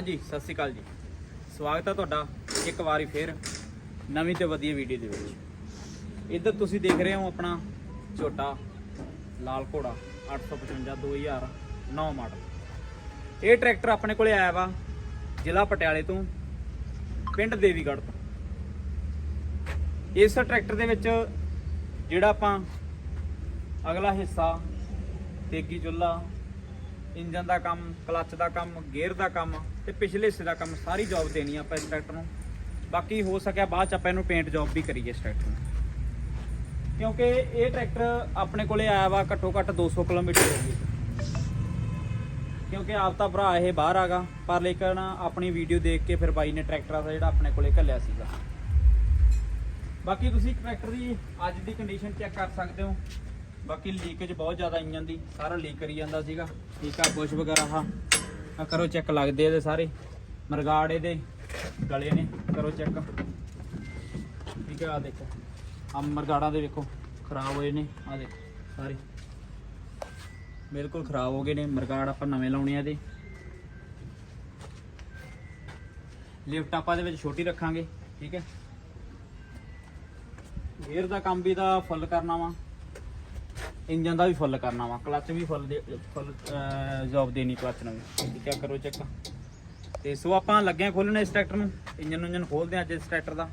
ਹਾਂਜੀ, ਸਤਿ ਸ਼੍ਰੀ ਅਕਾਲ ਜੀ। ਸਵਾਗਤ ਹੈ ਤੁਹਾਡਾ ਇੱਕ ਵਾਰੀ ਫੇਰ ਨਵੀਂ ਤੇ ਵਧੀਆ ਵੀਡੀਓ ਦੇ ਵਿੱਚ। ਇੱਧਰ ਤੁਸੀਂ ਦੇਖ ਰਹੇ ਹੋ ਆਪਣਾ ਝੋਟਾ, ਲਾਲ ਘੋੜਾ 855 2009 ਮਾਡਲ ਇਹ ਟਰੈਕਟਰ ਆਪਣੇ ਕੋਲੇ ਆਇਆ ਵਾ ਜ਼ਿਲ੍ਹਾ ਪਟਿਆਲੇ ਤੋਂ, ਪਿੰਡ ਦੇਵੀਗੜ੍ਹ ਤੋਂ। ਇਸ ਟਰੈਕਟਰ ਦੇ ਵਿੱਚ ਜਿਹੜਾ ਆਪਾਂ ਅਗਲਾ ਹਿੱਸਾ, ਤੇਗੀ ਚੁੱਲਾ ਇੰਜਨ ਦਾ ਕੰਮ, ਕਲੱਚ ਦਾ ਕੰਮ ਗੇਅਰ ਦਾ ਕੰਮ ਤੇ ਪਿਛਲੇ ਹਿੱਸੇ ਦਾ ਕੰਮ ਸਾਰੀ ਜੌਬ ਦੇਣੀ ਆ ਆਪਾਂ ਇਸ ਟਰੈਕਟਰ ਨੂੰ। ਬਾਕੀ ਹੋ ਸਕਿਆ ਬਾਅਦ ਚ ਆਪਾਂ ਇਹਨੂੰ ਪੇਂਟ ਜੌਬ ਵੀ ਕਰੀਏ ਇਸ ਟਰੈਕਟਰ ਨੂੰ। ਕਿਉਂਕਿ ਇਹ ਟਰੈਕਟਰ ਆਪਣੇ ਕੋਲੇ ਆਇਆ ਵਾ ਘੱਟੋ ਘੱਟ 200 ਕਿਲੋਮੀਟਰ ਹੋ ਗਈ ਕਿਉਂਕਿ ਆਪ ਤਾਂ ਭਰਾ ਇਹ ਬਾਹਰ ਆਗਾ ਪਰ ਲੇਕਿਨ ਆਪਣੀ ਵੀਡੀਓ ਦੇਖ ਕੇ ਫਿਰ ਬਾਈ ਨੇ ਟਰੈਕਟਰ ਦਾ ਜਿਹੜਾ ਆਪਣੇ ਕੋਲੇ ਘੱਲਿਆ ਸੀਗਾ। ਬਾਕੀ ਤੁਸੀਂ ਟਰੈਕਟਰ ਦੀ ਅੱਜ ਦੀ ਕੰਡੀਸ਼ਨ ਚੈੱਕ ਕਰ ਸਕਦੇ ਹੋ। ਬਾਕੀ ਲੀਕੇਜ ਬਹੁਤ ਜ਼ਿਆਦਾ ਆਈ ਜਾਂਦੀ, ਸਾਰਾ ਲੀਕ ਕਰੀ ਜਾਂਦਾ ਸੀਗਾ। ਠੀਕ ਆ ਬੁਸ਼ ਵਗੈਰਾ ਆ। ਆ ਕਰੋ ਚੈੱਕ ਲੱਗਦੇ ਇਹਦੇ ਸਾਰੇ। ਮਰਗਾੜ ਇਹਦੇ, ਗਲੇ ਨੇ, ਕਰੋ ਚੈੱਕ। ਠੀਕ ਆ ਆ ਦੇਖੋ। ਆ ਮਰਗਾੜਾਂ ਦੇ ਵੇਖੋ ਖਰਾਬ ਹੋਏ ਨੇ ਆ ਦੇਖੋ, ਸਾਰੇ। ਬਿਲਕੁਲ ਖਰਾਬ ਹੋ ਗਏ ਨੇ, ਮਰਗਾੜ ਆਪਾਂ ਨਵੇਂ ਲਾਉਣੇ ਆ ਇਹਦੇ। ਲਿਫਟ ਆਪਾਂ ਦੇ ਵਿੱਚ ਛੋਟੀ ਰੱਖਾਂਗੇ, ਠੀਕ ਹੈ। ਗੇਅਰ ਦਾ ਕੰਮ ਵੀ ਦਾ ਫੁੱਲ ਕਰਨਾ ਵਾ। ਇੰਜਨ ਦਾ ਵੀ ਫੁੱਲ ਕਰਨਾ ਵਾ ਕਲੱਚ ਵੀ ਫੁੱਲ ਦੇ ਫੁੱਲ ਜੌਬ ਦੇਣੀ ਕਲੱਚ ਨੂੰ ਵੀ। ਠੀਕ ਹੈ ਕਰੋ ਚੈੱਕ ਤੇ ਸੋ ਆਪਾਂ ਲੱਗੇ ਆ ਖੋਲਣ ਇਸ ਟਰੈਕਟਰ ਨੂੰ। ਇੰਜਨ ਇੰਜਨ ਖੋਲਦੇ ਆ ਅੱਜ ਇਸ ਟਰੈਕਟਰ ਦਾ।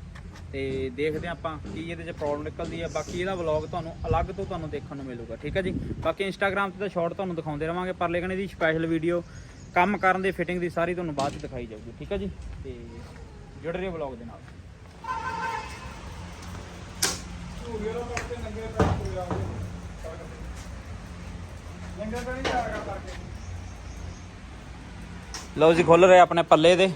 ਤੇ ਦੇਖਦੇ ਆ ਆਪਾਂ ਕੀ ਇਹਦੇ ਚ ਪ੍ਰੋਬਲਮ ਨਿਕਲਦੀ ਆ। ਬਾਕੀ ਇਹਦਾ ਵਲੌਗ ਤੁਹਾਨੂੰ ਅਲੱਗ ਤੋਂ ਤੁਹਾਨੂੰ ਦੇਖਣ ਨੂੰ ਮਿਲੂਗਾ। ਠੀਕ ਹੈ ਜੀ? ਬਾਕੀ ਇੰਸਟਾਗ੍ਰam ਤੇ ਤਾਂ ਸ਼ਾਰਟ ਤੁਹਾਨੂੰ ਦਿਖਾਉਂਦੇ ਰਵਾਂਗੇ, ਪਰ ਲੇਕਿਨ ਇਹਦੀ ਸਪੈਸ਼ਲ ਵੀਡੀਓ ਕੰਮ ਕਰਨ ਦੀ ਫਿਟਿੰਗ ਦੀ ਸਾਰੀ ਤੁਹਾਨੂੰ ਬਾਅਦ ਚ ਦਿਖਾਈ ਜਾਊਗੀ। ਠੀਕ ਹੈ ਜੀ? ਤੇ ਜੁੜੇ ਰਹੋ ਵਲੌਗ ਦੇ ਨਾਲ। ਲਓ ਜੀ ਖੁੱਲ ਰਹੇ ਆਪਣੇ ਪੱਲੇ ਦੇ।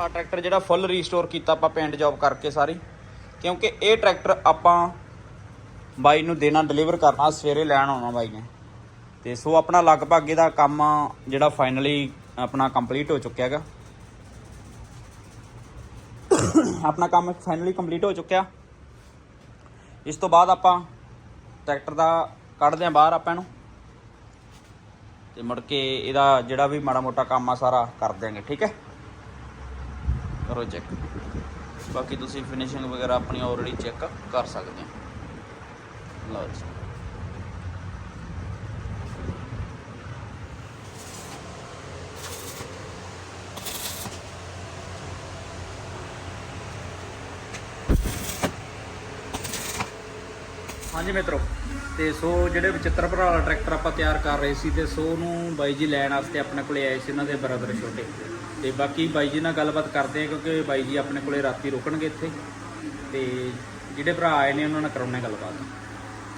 ਭਰਾ ਟਰੈਕਟਰ ਜਿਹੜਾ ਫੁੱਲ ਰੀਸਟੋਰ ਕੀਤਾ ਆਪਾਂ ਪੇਂਟ ਜੌਬ ਕਰਕੇ ਸਾਰੀ। ਕਿਉਂਕਿ ਇਹ ਟਰੈਕਟਰ ਆਪਾਂ ਬਾਈ ਨੂੰ ਦੇਣਾ ਡਿਲੀਵਰ ਕਰਨਾ, ਸਵੇਰੇ ਲੈਣ ਆਉਣਾ ਬਾਈ ਨੇ। ਤੇ ਸੋ ਆਪਣਾ ਲਗਭਗ ਇਹਦਾ ਕੰਮ ਜਿਹੜਾ ਫਾਈਨਲੀ ਆਪਣਾ ਕੰਪਲੀਟ ਹੋ ਚੁੱਕਿਆ ਹੈਗਾ। ਆਪਣਾ ਕੰਮ ਫਾਈਨਲੀ ਕੰਪਲੀਟ ਹੋ ਚੁੱਕਿਆ। ਇਸ ਤੋਂ ਬਾਅਦ ਆਪਾਂ ਟਰੈਕਟਰ ਦਾ ਕੱਢਦੇ ਆਂ ਬਾਹਰ ਆਪਾਂ ਨੂੰ। ਤੇ ਮੁੜ ਕੇ ਇਹਦਾ ਜਿਹੜਾ ਵੀ ਮਾੜਾ ਮੋਟਾ ਕੰਮ ਆ ਸਾਰਾ ਕਰ ਦਿਆਂਗੇ, ਠੀਕ ਹੈ? ਕਰੋ ਚੈੱਕ ਬਾਕੀ ਤੁਸੀਂ ਫਿਨਿਸ਼ਿੰਗ ਵਗੈਰਾ ਆਪਣੀ ਆਲਰੇਡੀ ਚੈੱਕ ਕਰ ਸਕਦੇ ਹੋ। ਲਓ ਜੀ। ਹਾਂਜੀ ਮਿੱਤਰੋ, ਤੇ ਸੋ ਜਿਹੜੇ ਵਿਚਿੱਤਰ ਭਰਾ ਵਾਲਾ ਟਰੈਕਟਰ ਆਪਾਂ ਤਿਆਰ ਕਰ ਰਹੇ ਸੀ, ਤੇ ਸੋ ਨੂੰ ਬਾਈ ਜੀ ਲੈਣ ਵਾਸਤੇ ਆਪਣੇ ਕੋਲੇ ਆਏ ਸੀ ਉਹਨਾਂ ਦੇ ਬ੍ਰਦਰ ਛੋਟੇ। ਤੇ ਬਾਕੀ ਬਾਈ ਜੀ ਨਾਲ ਗੱਲਬਾਤ ਕਰਦੇ ਆ ਕਿਉਂਕਿ ਬਾਈ ਜੀ ਆਪਣੇ ਕੋਲੇ ਰਾਤੀ ਰੁਕਣਗੇ ਇੱਥੇ। ਤੇ ਜਿਹੜੇ ਭਰਾ ਆਏ ਨੇ ਉਹਨਾਂ ਨਾਲ ਕਰਾਉਣੇ ਗੱਲਬਾਤ।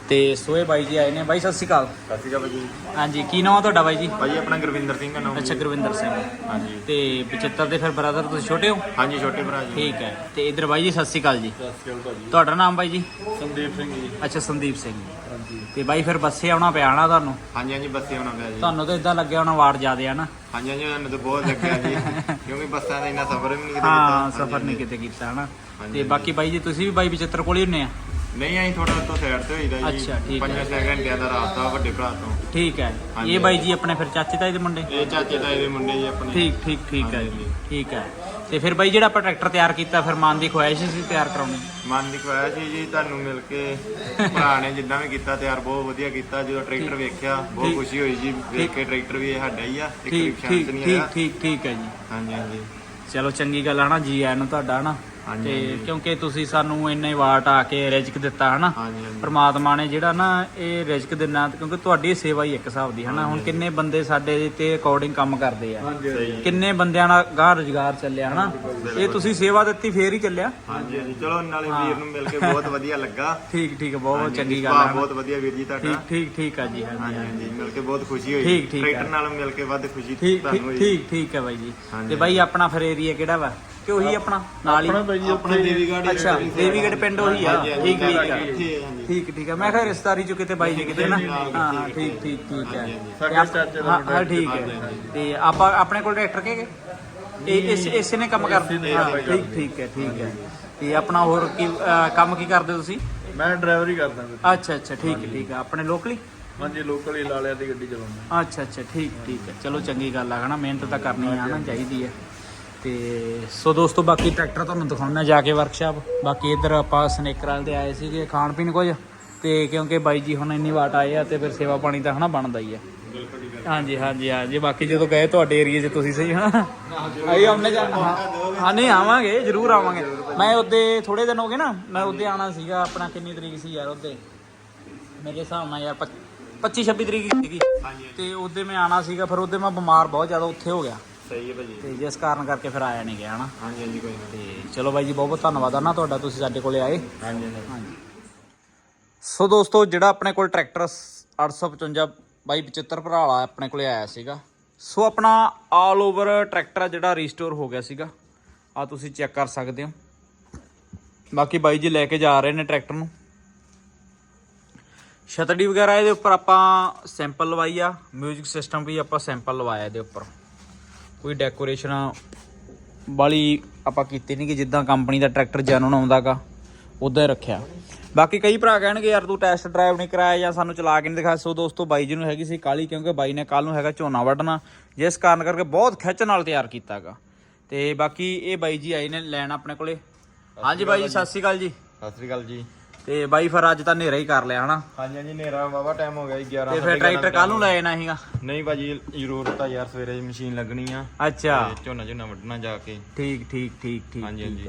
ਤੇ ਸੋ ਇਹ ਬਾਈ ਜੀ ਆਏ ਨੇ। ਬਾਈ ਸਤਿ ਸ਼੍ਰੀ ਅਕਾਲ। ਸਤਿ ਸ਼੍ਰੀ ਅਕਾਲ ਜੀ। ਹਾਂਜੀ ਕੀ ਨਾਮ ਆ ਤੁਹਾਡਾ ਬਾਈ ਜੀ? ਭਾਜੀ ਆਪਣਾ ਗੁਰਵਿੰਦਰ ਸਿੰਘ ਦਾ ਨਾਮ। ਅੱਛਾ ਗੁਰਵਿੰਦਰ ਸਿੰਘ। ਹਾਂਜੀ। ਤੇ 75 ਦੇ ਫਿਰ ਬ੍ਰਦਰ ਤੁਸੀਂ ਛੋਟੇ ਹੋ? ਹਾਂਜੀ ਛੋਟੇ ਭਰਾ ਜੀ। ਠੀਕ ਹੈ। ਤੇ ਇਧਰ ਬਾਈ ਜੀ ਸਤਿ ਸ਼੍ਰੀ ਅਕਾਲ ਜੀ। ਸਤਿ ਸ਼੍ਰੀ ਅਕਾਲ ਭਾਜੀ। ਤੁਹਾਡਾ ਨਾਮ ਬਾਈ ਜੀ? ਸੰਦੀਪ ਸਿੰਘ ਜੀ। ਅੱਛਾ ਸੰਦੀਪ ਸਿੰਘ ਹਾਂਜੀ ਤੇ ਬਾਈ ਫਿਰ ਬੱਸੇ ਆਉਣਾ ਪਿਆ ਨਾ ਤੁਹਾਨੂੰ? ਹਾਂਜੀ ਹਾਂਜੀ ਬੱਸੇ ਆਉਣਾ ਪਿਆ ਜੀ। ਤੁਹਾਨੂੰ ਤਾਂ ਇਦਾਂ ਲੱਗਿਆ ਹੋਣਾ ਵਾਰਡ ਜ਼ਿਆਦੇ ਆ ਨਾ? ਹਾਂਜੀ ਹਾਂਜੀ ਮੈਨੂੰ ਤਾਂ ਬਹੁਤ ਲੱਗਿਆ ਜੀ। ਕਿਉਂਕਿ ਬੱਸਾਂ ਦਾ ਇੰਨਾ ਸਫ਼ਰ ਵੀ ਨਹੀਂ ਕਿਤੇ ਹਾਂ ਕੀਤਾ। ਸਫ਼ਰ ਨਹੀਂ ਕਿਤੇ ਕੀਤਾ ਹਨਾ? ਹਾਂਜੀ, ਤੇ ਹਾਂਜੀ। ਬਾਕੀ ਬਾਈ ਜੀ ਤੁਸੀਂ ਵੀ ਬਾਈ 75 ਕੋਲ ਹੀ ਹੁੰਨੇ ਆ? ਨਹੀਂ ਆਈ ਥੋੜਾ ਤੋਂ ਸਾਈਡ ਤੇ ਹੋਈਦਾ ਜੀ। ਅੱਛਾ, ਠੀਕ ਹੈ। ਪੰਜਾਂ ਛੇ ਘੰਟਿਆਂ ਦਾ ਰਾਸਤਾ ਵੱਡੇ ਭਰਾ ਤੋਂ। ਠੀਕ ਹੈ। ਹਾਂਜੀ। ਇਹ ਬਾਈ ਜੀ ਆਪਣੇ ਫਿਰ ਚਾਚੇ ਤਾਏ ਦੇ ਮੁੰਡੇ? ਇਹ ਚਾਚੇ ਤਾਏ ਦੇ ਮੁੰਡੇ ਜੀ ਆਪਣੇ। ਠੀਕ ਠੀਕ ਠੀਕ ਹੈ ਜੀ। ਹਾਂਜੀ। ਠੀਕ ਹੈ। ਤੇ ਫਿਰ ਬਾਈ ਜਿਹੜਾ ਆਪਾਂ ਟਰੈਕਟਰ ਤਿਆਰ ਕੀਤਾ ਫਿਰ ਮਨ ਦੀ ਖੁਆਇਸ਼ ਸੀ ਤਿਆਰ ਕਰਾਉਣੀ। ਮਨ ਦੀ ਖਵਾਇਆ ਸੀ ਜੀ ਤੁਹਾਨੂੰ ਮਿਲ ਕੇ ਭਰਾ ਨੇ ਜਿੱਦਾਂ ਵੀ ਕੀਤਾ ਤਿਆਰ ਬਹੁਤ ਵਧੀਆ ਕੀਤਾ ਜਦੋਂ ਟਰੈਕਟਰ ਵੇਖਿਆ ਬਹੁਤ ਠੀਕ। ਖੁਸ਼ੀ ਹੋਈ ਜੀ ਵੇਖ ਕੇ ਟਰੈਕਟਰ ਵੀ ਇਹ ਸਾਡਾ ਹੀ ਆ ਇੱਕ ਠੀਕ ਰਿਕਸ਼ਾ ਠੀਕ ਨਹੀਂ ਠੀਕ ਆਇਆ ਠੀਕ ਠੀਕ ਹੈ ਜੀ। ਹਾਂਜੀ ਹਾਂਜੀ। ਚਲੋ ਚੰਗੀ ਗੱਲ ਆ ਨਾ ਜੀ ਆਇਆਂ ਨੂੰ ਤੁਹਾਡਾ ਹਨਾ? ਹਾਂਜੀ, ਤੇ ਹਾਂਜੀ। ਕਿਉਂਕਿ ਤੁਸੀਂ ਸਾਨੂੰ ਇੰਨੇ ਵਾਟ ਆ ਕੇ ਰਿਜ਼ਕ ਦਿੱਤਾ ਹਨਾ? ਹਾਂਜੀ ਹਾਂਜੀ। ਪਰਮਾਤਮਾ ਨੇ ਜਿਹੜਾ ਨਾ ਇਹ ਰਿਜ਼ਕ ਦੇਣਾ ਕਿਉਂਕਿ ਤੁਹਾਡੀ ਸੇਵਾ ਹੀ ਇੱਕ ਹਿਸਾਬ ਦੀ ਹਨਾ? ਹੁਣ ਕਿੰਨੇ ਬੰਦੇ ਸਾਡੇ ਤੇ ਅਕੋਰਡਿੰਗ ਕੰਮ ਕਰਦੇ ਆ? ਸਹੀ ਕਿੰਨੇ ਬੰਦਿਆਂ ਨਾਲ ਗਾਂ ਰੁਜ਼ਗਾਰ ਚੱਲਿਆ ਹਨਾ? ਇਹ ਤੁਸੀਂ ਸੇਵਾ ਦਿੱਤੀ ਫੇਰ ਹੀ ਚੱਲਿਆ? ਹਾਂਜੀ ਹਾਂਜੀ। ਚਲੋ ਨਾਲੇ ਵੀਰ ਨੂੰ ਮਿਲ ਕੇ ਬਹੁਤ ਵਧੀਆ ਲੱਗਾ। ਠੀਕ ਠੀਕ ਬਹੁਤ ਹਾਂਜੀ, ਚੰਗੀ ਗੱਲ ਸੁਭਾਅ ਹੈ ਬਹੁਤ ਵਧੀਆ ਵੀਰ ਜੀ ਤੁਹਾਡਾ। ਠੀਕ ਠੀਕ ਠੀਕ ਆ ਜੀ ਹਾਂਜੀ ਹਾਂਜੀ ਹਾਂਜੀ। ਹਾਂਜੀ। ਮਿਲ ਕੇ ਬਹੁਤ ਖੁਸ਼ੀ ਹੋਈ। ਠੀਕ, ਠੀਕ ਹੈ। ਟਰੈਕਟਰ ਨਾਲ ਮਿਲ ਕੇ ਵੱਧ ਖੁਸ਼ੀ ਠੀਕ ਤੁਹਾਨੂੰ ਠੀਕ ਹੋਈ। ਠੀਕ ਠੀਕ ਹੈ ਬਾਈ ਜੀ। ਹਾਂਜੀ, ਤੇ ਬਾਈ ਆਪਣਾ ਫਿਰ ਏਰੀਆ ਕਿਹੜਾ ਵਾ? ਕਿ ਉਹੀ ਆਪਣਾ ਨਾਲ ਹੀ। ਆਪਣਾ ਤਾਂ ਜੀ ਆਪਣੇ ਦੇਵੀਗੜ੍ਹ ਹੀ ਅੱਛਾ ਦੇਵੀਗੜ ਪਿੰਡ ਉਹੀ ਆ। ਹਾਂਜੀ, ਹਾਂਜੀ, ਠੀਕ ਠੀਕ ਆ। ਇੱਥੇ, ਹਾਂਜੀ। ਠੀਕ ਠੀਕ ਆ। ਮੈਂ ਕਿਹਾ ਰਿਸ਼ਤਾਰੀ ਚ ਕਿਤੇ ਬਾਈ ਜੀ ਕਿਤੇ ਨਾ। ਹਾਂ ਹਾਂ ਠੀਕ ਠੀਕ ਠੀਕ। ਹੈ ਸਾਡੇ ਤੇ ਆਪ- ਚਾਚੇ ਦਾ ਹਾਂ ਠੀਕ ਹੈ ਤੇ ਆਪਾਂ ਆਪਣੇ ਕੋਲ ਟਰੈਕਟਰ ਕੇ ਇਹ ਇਸ ਇਸੇ ਨੇ ਕੰਮ ਕਰਦੇ? ਹਾਂ ਠੀਕ ਠੀਕ ਹੈ ਠੀਕ ਹੈ ਤੇ ਆਪਣਾ ਹੋਰ ਕੀ ਅਹ, ਕੰਮ ਕੀ ਕਰਦੇ ਤੁਸੀਂ? ਮੈਂ ਡਰਾਈਵਰੀ ਕਰਦਾ। ਅੱਛਾ ਅੱਛਾ। ਠੀਕ ਠੀਕ ਹੈ ਆਪਣੇ ਲੋਕਲੀ? ਹਾਂਜੀ ਲੋਕਲ ਹੀ ਲਾਲਿਆਂ ਦੀ ਗੱਡੀ ਚਲਾਉਂਦਾ। ਅੱਛਾ ਅੱਛਾ। ਠੀਕ ਠੀਕ ਹੈ ਚਲੋ ਚੰਗੀ ਗੱਲ ਆ ਹਨਾ। ਮਿਹਨਤ ਤਾਂ ਕਰਨੀ ਆ ਨਾ ਚਾਹੀਦੀ ਹੈ ਤੇ ਸੋ ਦੋਸਤੋ ਬਾਕੀ ਟਰੈਕਟਰ ਤੁਹਾਨੂੰ ਦਿਖਾਉਣਾ ਜਾ ਕੇ ਵਰਕਸ਼ਾਪ ਬਾਕੀ ਇੱਧਰ ਆਪਾਂ ਸਨੇਕਰਾਂ ਦੇ ਆਏ ਸੀਗੇ ਖਾਣ ਪੀਣ ਕੁਝ। ਤੇ ਕਿਉਂਕਿ ਬਾਈ ਜੀ ਹੁਣ ਇੰਨੀ ਵਾਟ ਆਏ ਆ ਤੇ ਫਿਰ ਸੇਵਾ ਪਾਣੀ ਤਾਂ ਹਨਾ ਬਣਦਾ ਹੀ ਹੈ ਹਾਂਜੀ ਹਾਂਜੀ ਹਾਂਜੀ। ਬਾਕੀ ਜਦੋਂ ਗਏ ਤੁਹਾਡੇ ਏਰੀਏ 'ਚ ਤੁਸੀਂ ਸਹੀ ਹਨਾ? ਆਈ ਆਉਣੇ ਜਾ ਹਾਂ ਨਹੀਂ ਆਵਾਂਗੇ ਜ਼ਰੂਰ ਆਵਾਂਗੇ। ਮੈਂ ਉਹਦੇ ਥੋੜੇ ਦਿਨ ਹੋ ਗਏ ਨਾ ਮੈਂ ਉਹਦੇ ਆਣਾ ਸੀਗਾ ਆਪਣਾ ਕਿੰਨੀ ਤਰੀਕ ਸੀ ਯਾਰ ਉਹਦੇ? ਮੇਰੇ ਹਿਸਾਬ ਨਾਲ ਯਾਰ 25 26 ਤਰੀਕ ਸੀਗੀ। ਤੇ ਉਹਦੇ ਮੈਂ ਆਣਾ ਸੀਗਾ ਫਿਰ ਉਹਦੇ ਮੈਂ ਬਿਮਾਰ ਬਹੁਤ ਜ਼ਿਆਦਾ ਉੱਥੇ ਹੋ ਗਿਆ। ਸਹੀ ਹੈ ਭਾਜੀ। ਤੇ ਜਿਸ ਕਾਰਨ ਕਰਕੇ ਫਿਰ ਆਇਆ ਨਹੀਂ ਗਿਆ ਹਨਾ। ਹਾਂਜੀ ਹਾਂਜੀ ਕੋਈ ਨਾ ਤੇ ਚਲੋ ਬਾਈ ਜੀ ਬਹੁਤ ਬਹੁਤ ਧੰਨਵਾਦ ਆ ਨਾ ਤੁਹਾਡਾ ਤੁਸੀਂ ਸਾਡੇ ਕੋਲੇ ਆਏ। ਹਾਂਜੀ ਹਾਂਜੀ। ਸੋ ਦੋਸਤੋ ਜਿਹੜਾ ਆਪਣੇ ਕੋਲ ਟਰੈਕਟਰ 855 ਬਾਈ 75 ਭਰਾ ਵਾਲਾ ਆਪਣੇ ਕੋਲੇ ਆਇਆ ਸੀਗਾ। ਸੋ ਆਪਣਾ ਆਲ ਓਵਰ ਟਰੈਕਟਰ ਜਿਹੜਾ ਰੀਸਟੋਰ ਹੋ ਗਿਆ ਸੀਗਾ। ਆ ਤੁਸੀਂ ਚੈੱਕ ਕਰ ਸਕਦੇ ਹੋ। ਬਾਕੀ ਬਾਈ ਜੀ ਲੈ ਕੇ ਜਾ ਰਹੇ ਨੇ ਟਰੈਕਟਰ ਨੂੰ। ਛਤੜੀ ਵਗੈਰਾ ਇਹਦੇ ਉੱਪਰ ਆਪਾਂ ਸੈਂਪਲ ਲਵਾਈ ਆ। 뮤직 ਸਿਸਟਮ ਵੀ ਆਪਾਂ ਸੈਂਪਲ ਲਵਾਇਆ ਇਹਦੇ ਉੱਪਰ। ਕੋਈ ਡੈਕੋਰੇਸ਼ਨਾਂ ਵਾਲੀ ਆਪਾਂ ਕੀਤੀ ਨਹੀਂ ਕਿ ਜਿੱਦਾਂ ਕੰਪਨੀ ਦਾ ਟਰੈਕਟਰ ਜੈਨੂਨ ਆਉਂਦਾਗਾ, ਉਦਾਂ ਹੀ ਰੱਖਿਆ। ਬਾਕੀ ਕਈ ਭਰਾ ਕਹਿਣਗੇ, ਯਾਰ ਤੂੰ ਟੈਸਟ ਡਰਾਈਵ ਨਹੀਂ ਕਰਾਇਆ ਜਾਂ ਸਾਨੂੰ ਚਲਾ ਕੇ ਨਹੀਂ ਦਿਖਾਇਆ। ਸੋ ਦੋਸਤੋ, ਬਾਈ ਜੀ ਨੂੰ ਹੈਗੀ ਸੀ ਕਾਲੀ ਕਿਉਂਕਿ ਬਾਈ ਨੇ ਕੱਲ ਨੂੰ ਹੈਗਾ ਝੋਨਾ ਵੱਢਣਾ, ਜਿਸ ਕਾਰਨ ਕਰਕੇ ਬਹੁਤ ਖਿੱਚ ਨਾਲ ਤਿਆਰ ਕੀਤਾਗਾ। ਤੇ ਬਾਕੀ ਇਹ ਬਾਈ ਜੀ ਆਏ ਨੇ ਲੈਣ ਆਪਣੇ ਕੋਲੇ। ਹਾਂਜੀ ਬਾਈ ਜੀ, ਸਤਿ ਸ਼੍ਰੀ ਅਕਾਲ ਜੀ। ਸਤਿ ਸ੍ਰੀ ਅਕਾਲ ਜੀ। ਤੇ ਬਾਈ ਫਿਰ ਅੱਜ ਤਾਂ ਹਨੇਰਾ ਹੀ ਕਰ ਲਿਆ ਹਨਾ? ਹਾਂਜੀ ਹਾਂਜੀ ਨੇਰਾ ਵਾਵਾ ਟਾਈਮ ਹੋ ਗਿਆ ਜੀ 11 ਤੇ ਫਿਰ ਟਰੈਕਟਰ ਕੱਲ ਨੂੰ ਲੈ ਜਾਣਾ ਸੀਗਾ? ਨਹੀਂ ਭਾਜੀ ਜ਼ਰੂਰਤ ਆ ਯਾਰ ਸਵੇਰੇ ਮਸ਼ੀਨ ਲੱਗਣੀ ਆ। ਅੱਛਾ। ਤੇ ਝੋਨਾ ਝੋਨਾ ਵੱਢਣਾ ਜਾ ਕੇ। ਠੀਕ ਠੀਕ ਠੀਕ ਠੀਕ ਹਾਂਜੀ, ਹਾਂਜੀ।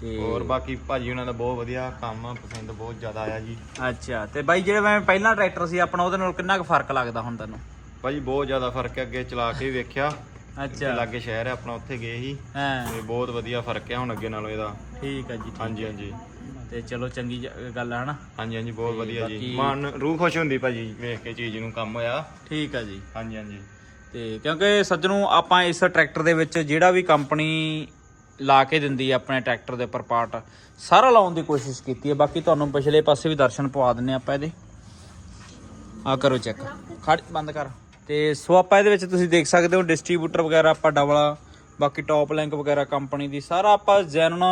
ਤੇ ਹੋਰ ਬਾਕੀ ਭਾਜੀ ਉਹਨਾਂ ਦਾ ਬਹੁਤ ਵਧੀਆ ਕੰਮ ਪਸੰਦ ਬਹੁਤ ਜ਼ਿਆਦਾ ਆਇਆ ਜੀ। ਅੱਛਾ ਤੇ ਬਾਈ ਜਿਹੜੇ ਮੈਂ ਪਹਿਲਾਂ ਟਰੈਕਟਰ ਸੀ ਆਪਣਾ ਉਹਦੇ ਨਾਲ ਕਿੰਨਾ ਕੁ ਫ਼ਰਕ ਲੱਗਦਾ ਹੁਣ ਤੈਨੂੰ? ਭਾਜੀ ਬਹੁਤ ਜ਼ਿਆਦਾ ਫ਼ਰਕ ਹੈ ਅੱਗੇ ਚਲਾ ਕੇ ਵੇਖਿਆ। ਅੱਛਾ। ਲਾਗੇ ਸ਼ਹਿਰ ਹੈ ਆਪਣਾ ਉੱਥੇ ਗਏ ਸੀ। ਹਾਂ। ਤੇ ਬਹੁਤ ਵਧੀਆ ਫ਼ਰਕ ਹੈ ਹੁਣ ਅੱਗੇ ਨਾਲੋਂ ਇਹਦਾ। ਠੀਕ ਹੈ ਜੀ ਹਾਂਜੀ ਹਾਂਜੀ। ਤੇ ਚਲੋ ਚੰਗੀ ਜ- ਗੱਲ ਹੈ ਹਨਾ? ਹਾਂਜੀ ਹਾਂਜੀ ਬਹੁਤ ਤੇ ਵਧੀਆ ਜੀ। ਬਾਕੀ- ਮਨ ਰੂਹ ਖੁਸ਼ ਹੁੰਦੀ ਭਾਜੀ ਵੇਖ ਕੇ ਚੀਜ਼ ਨੂੰ ਕੰਮ ਹੋਇਆ। ਠੀਕ ਹੈ ਜੀ। ਹਾਂਜੀ ਹਾਂਜੀ। ਤੇ ਕਿਉਂਕਿ ਸੱਜਣੋ ਆਪਾਂ ਇਸ ਟਰੈਕਟਰ ਦੇ ਵਿੱਚ ਜਿਹੜਾ ਵੀ ਕੰਪਨੀ ਲਾ ਕੇ ਦਿੰਦੀ ਹੈ ਆਪਣੇ ਟਰੈਕਟਰ ਦੇ ਉੱਪਰ ਪਾਰਟ ਸਾਰਾ ਲਾਉਣ ਦੀ ਕੋਸ਼ਿਸ਼ ਕੀਤੀ ਹੈ ਬਾਕੀ ਤੁਹਾਨੂੰ ਪਿਛਲੇ ਪਾਸੇ ਵੀ ਦਰਸ਼ਨ ਪਵਾ ਦਿੰਨੇ ਆਪਾਂ ਇਹਦੇ। ਆ ਕਰੋ ਚੈੱਕ। ਖੜ ਬੰਦ ਕਰ। ਤੇ ਸੋ ਆਪਾਂ ਇਹਦੇ ਵਿੱਚ ਤੁਸੀਂ ਦੇਖ ਸਕਦੇ ਹੋ ਡਿਸਟ੍ਰੀਬਿਊਟਰ ਵਗੈਰਾ ਆਪਾਂ ਡਬਲ ਬਾਕੀ ਟੌਪ ਲਿੰਕ ਵਗੈਰਾ ਕੰਪਨੀ ਦੀ ਸਾਰਾ ਆਪਾਂ ਜੈਨੂਨ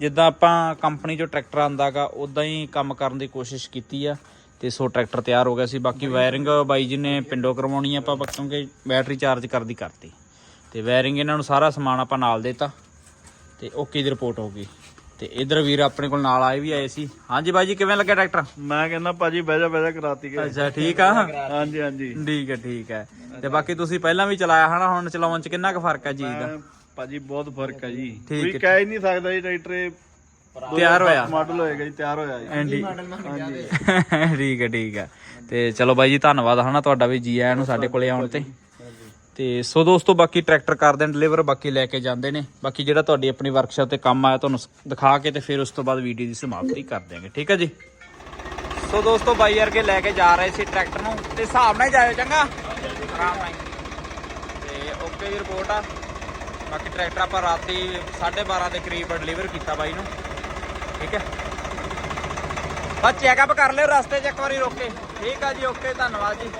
ਜਿੱਦਾਂ ਆਪਾਂ ਕੰਪਨੀ ਚੋਂ ਟਰੈਕਟਰ ਆਂਦਾਗਾ ਉਦਾਂ ਹੀ ਕੰਮ ਕਰਨ ਦੀ ਕੋਸ਼ਿਸ਼ ਕੀਤੀ ਆ ਤੇ ਸੋ ਟਰੈਕਟਰ ਤਿਆਰ ਹੋ ਗਿਆ ਸੀ। ਬਾਕੀ ਵਾਇਰਿੰਗ ਬਾਈ ਜੀ ਨੇ ਪਿੰਡੋਂ ਕਰਵਾਉਣੀ ਆ ਆਪਾਂ ਕਿਉਂਕਿ ਬੈਟਰੀ ਚਾਰਜ ਕਰਦੀ ਕਰਤੀ। ਤੇ ਵਾਇਰਿੰਗ ਇਹਨਾਂ ਨੂੰ ਸਾਰਾ ਸਮਾਨ ਆਪਾਂ ਨਾਲ ਦੇਤਾ ਤੇ ਓਕੇ ਦੀ ਰਿਪੋਰਟ ਹੋ ਗਈ। ਤੇ ਇਧਰ ਵੀਰ ਆਪਣੇ ਕੋਲ ਨਾਲ ਆਏ ਵੀ ਆਏ ਸੀ। ਹਾਂਜੀ ਬਾਈ ਜੀ ਕਿਵੇਂ ਲੱਗਿਆ ਟਰੈਕਟਰ? ਮੈਂ ਕਹਿੰਦਾ ਭਾਜੀ ਬਹਿ ਜਾ ਬਹਿ ਜਾ ਕਰਾਤੀ ਗਏ ਅੱਛਾ ਠੀਕ ਆ। ਹਾਂਜੀ ਹਾਂਜੀ। ਠੀਕ ਹੈ ਠੀਕ ਹੈ। ਤੇ ਬਾਕੀ ਤੁਸੀਂ ਪਹਿਲਾਂ ਵੀ ਚਲਾਇਆ ਹਨਾ ਹੁਣ ਚਲਾਉਣ ਚ ਕਿੰਨਾ ਕੁ ਫ਼ਰਕ ਹੈ ਜੀ ਦਾ? ਭਾਜੀ ਬਹੁਤ ਫ਼ਰਕ ਹੈ ਜੀ। ਠੀਕ ਕੋਈ ਹੈ। ਕਹਿ ਹੀ ਨਹੀਂ ਸਕਦਾ ਜੀ ਟਰੈਕਟਰ ਇਹ ਤਿਆਰ ਹੋਇਆ। ਮਾਡਲ ਹੋਏਗਾ ਜੀ ਤਿਆਰ ਹੋਇਆ ਜੀ। ਐਂਡੀ। ਠੀਕ ਹੈ ਠੀਕ ਹੈ। ਤੇ ਚਲੋ ਬਾਈ ਜੀ ਧੰਨਵਾਦ ਹਨਾ ਤੁਹਾਡਾ ਵੀ ਜੀ ਆਇਆਂ ਨੂੰ ਸਾਡੇ ਕੋਲੇ ਆਉਣ ਤੇ। ਤੇ ਸੋ ਦੋਸਤੋ ਬਾਕੀ ਟਰੈਕਟਰ ਕਰਦੇ ਨੇ ਡਿਲੀਵਰ ਬਾਕੀ ਲੈ ਕੇ ਜਾਂਦੇ ਨੇ। ਬਾਕੀ ਜਿਹੜਾ ਤੁਹਾਡੀ ਆਪਣੀ ਵਰਕਸ਼ਾਪ ਤੇ ਕੰਮ ਆਇਆ ਤੁਹਾਨੂੰ ਸ- ਦਿਖਾ ਕੇ ਤੇ ਫਿਰ ਉਸ ਤੋਂ ਬਾਅਦ ਵੀਡੀਓ ਦੀ ਸਮਾਪਤੀ ਕਰ ਦਿਆਂਗੇ। ਠੀਕ ਹੈ ਜੀ? ਸੋ ਦੋਸਤੋ ਬਾਈ ਵਰਗੇ ਲੈ ਕੇ ਜਾ ਰਹੇ ਸੀ ਟਰੈਕਟਰ ਨੂੰ। ਤੇ ਹਿਸਾਬ ਨਾਲ ਹੀ ਜਾਇਓ ਚੰਗਾ? ਆਰਾਮ ਨਾਲ ਤੇ ਓਕੇ ਦੀ ਰਿਪੋਰਟ ਆ। ਬਾਕੀ ਟਰੈਕਟਰ ਆਪਾਂ ਰਾਤੀ 12:30 ਦੇ ਕਰੀਬ ਡਿਲੀਵਰ ਕੀਤਾ ਬਾਈ ਨੂੰ। ਠੀਕ ਹੈ? ਬਸ ਚੈੱਕਅਪ ਕਰ ਲਿਓ, ਰਸਤੇ 'ਚ ਇੱਕ ਵਾਰੀ ਰੋਕੇ ਠੀਕ ਆ ਜੀ ਓਕੇ ਧੰਨਵਾਦ ਜੀ।